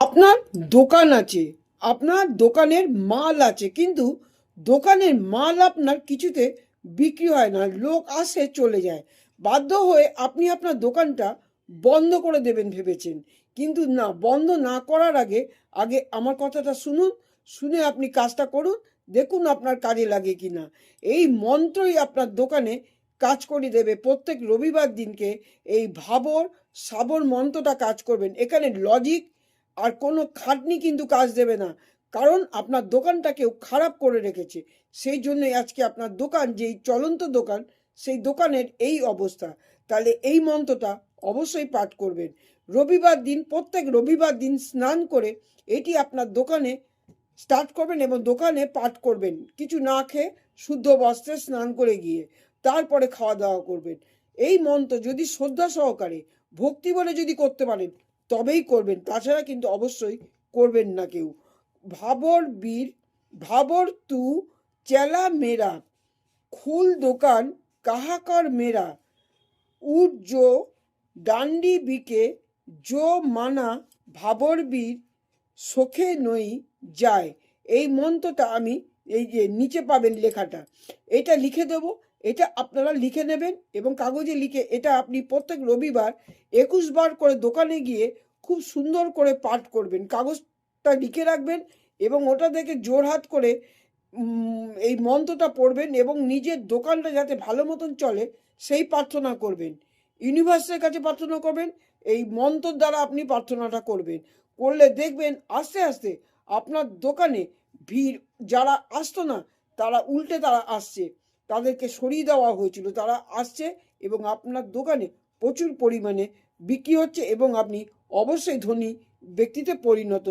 আপনার দোকান আছে, আপনার দোকানের মাল আছে, কিন্তু দোকানের মাল আপনার কিছুতে বিক্রি হয় না, লোক আসে চলে যায়। বাধ্য হয়ে আপনি আপনার দোকানটা বন্ধ করে দেবেন ভেবেছেন। কিন্তু না, বন্ধ না করার আগে আগে আমার কথাটা শুনুন, শুনে আপনি কাজটা করুন, দেখুন আপনার কাজে লাগে কি না এই মন্ত্রই আপনার দোকানে কাজ করে দেবে। প্রত্যেক রবিবার দিনকে এই ভাবর, সাবর মন্ত্রটা কাজ করবেন। এখানে লজিক আর কোনো খাটনি কিন্তু কাজ দেবে না। কারণ আপনার দোকানটা কেউ খারাপ করে রেখেছে। সেই জন্যই আজকে আপনার দোকান, যেই চলন্ত দোকান, সেই দোকানের এই অবস্থা। তাহলে এই মন্ত্রটা অবশ্যই পাঠ করবেন। রবিবার দিন, প্রত্যেক রবিবার দিন স্নান করে এটি আপনার দোকানে স্টার্ট করবেন এবং দোকানে পাঠ করবেন। কিছু না খেয়ে শুদ্ধ বস্ত্রে স্নান করে গিয়ে তারপরে খাওয়া দাওয়া করবেন। এই মন্ত্র যদি শ্রদ্ধা সহকারে, ভক্তি বলে যদি করতে পারেন তবেই করবেন। তাছাড়া কিন্তু অবশ্যই করবেন না কেউ। ভাবর বীর, ভাবর তু চেলা মেরা, খুল দোকান কাহাকর মেরা। উট জো ডান্ডি বিকে, জো মানা ভাবর বীর সোখে নই যায়। এই মন্ত্রটা আমি এই যে নিচে পাবেন লেখাটা, এটা লিখে দেব, এটা আপনারা লিখে নেবেন এবং কাগজে লিখে এটা আপনি প্রত্যেক রবিবার একুশ বার করে দোকানে গিয়ে খুব সুন্দর করে পাঠ করবেন। কাগজটা লিখে রাখবেন এবং ওটা দেখে জোরহাত করে এই মন্ত্রটা পড়বেন এবং নিজের দোকানটা যাতে ভালো মতন চলে, সেই প্রার্থনা করবেন। ইউনিভার্সের কাছে প্রার্থনা করবেন, এই মন্ত্র দ্বারা আপনি প্রার্থনাটা করবেন। করলে দেখবেন আস্তে আস্তে আপনার দোকানে ভিড়, যারা আসতো না, তারা উল্টে তারা আসছে। তাদেরকে সরিয়ে দেওয়া হয়েছিল। তারা আসছে এবং আপনার দোকানে প্রচুর পরিমাণে বিক্রি হচ্ছে এবং আপনি অবশ্যই ধনী ব্যক্তিতে পরিণত